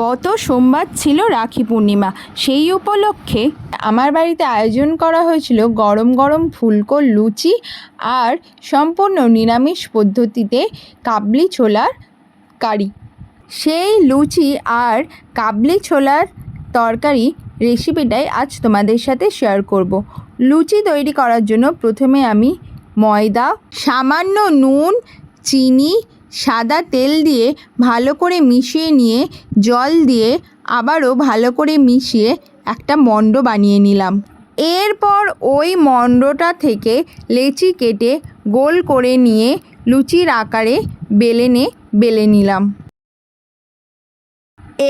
গত সোমবার ছিল রাখি পূর্ণিমা। সেই উপলক্ষে আমার বাড়িতে আয়োজন করা হয়েছিল গরম গরম ফুলকো লুচি আর সম্পূর্ণ নিরামিষ পদ্ধতিতে কাবলি ছোলার কারি। সেই লুচি আর কাবলি ছোলার তরকারি রেসিপিটাই আজ তোমাদের সাথে শেয়ার করব। লুচি তৈরি করার জন্য প্রথমে আমি ময়দা, সামান্য নুন, চিনি সাদা তেল দিয়ে ভালো করে মিশিয়ে নিয়ে, জল দিয়ে আবারও ভালো করে মিশিয়ে একটা মণ্ড বানিয়ে নিলাম। এরপর ওই মণ্ডটা থেকে লেচি কেটে গোল করে নিয়ে লুচির আকারে বেলেনে বেলে নিলাম।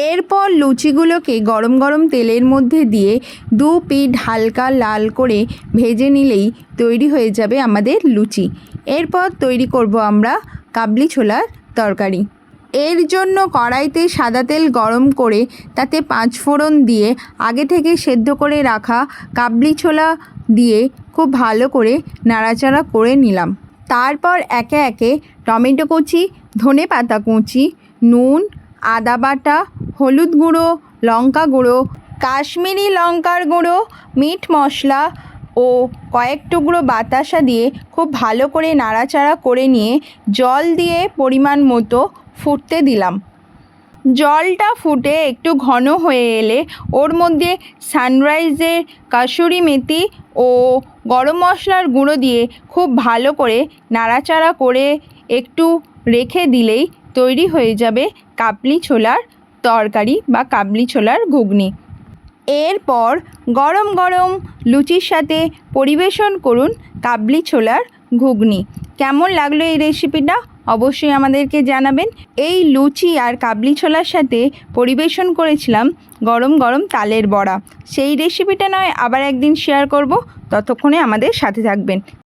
এরপর লুচিগুলোকে গরম গরম তেলের মধ্যে দিয়ে দু পিঠ হালকা লাল করে ভেজে নিলেই তৈরি হয়ে যাবে আমাদের লুচি। এরপর তৈরি করব আমরা কাবলি ছোলার তরকারি। এর জন্য কড়াইতে সাদা তেল গরম করে তাতে পাঁচ ফোড়ন দিয়ে আগে থেকে সেদ্ধ করে রাখা কাবলি ছোলা দিয়ে খুব ভালো করে নাড়াচাড়া করে নিলাম। তারপর একে একে টমেটো কুচি, ধনে পাতা কুচি, নুন, আদা বাটা, হলুদ গুঁড়ো, লঙ্কা গুঁড়ো, কাশ্মীরি লঙ্কার গুঁড়ো, মিট মশলা ও কয়েক টুকরো বাতাসা দিয়ে খুব ভালো করে নাড়াচাড়া করে নিয়ে জল দিয়ে পরিমাণ মতো ফুটতে দিলাম। জলটা ফুটে একটু ঘন হয়ে এলে ওর মধ্যে সানরাইজের কাসুরি মেথি ও গরম মশলার গুঁড়ো দিয়ে খুব ভালো করে নাড়াচাড়া করে একটু রেখে দিলেই তৈরি হয়ে যাবে কাবলি ছোলার তরকারি বা কাবলি ছোলার ঘুগনি। এরপর গরম গরম লুচির সাথে পরিবেশন করুন কাবলি ছোলার ঘুগনি। কেমন লাগল এই রেসিপিটা অবশ্যই আমাদেরকে জানাবেন। এই লুচি আর কাবলি ছোলার সাথে পরিবেশন করেছিলাম গরম গরম তালের বড়া। সেই রেসিপিটা নয়, আবার একদিন শেয়ার করব। ততক্ষণে আমাদের সাথে থাকবেন।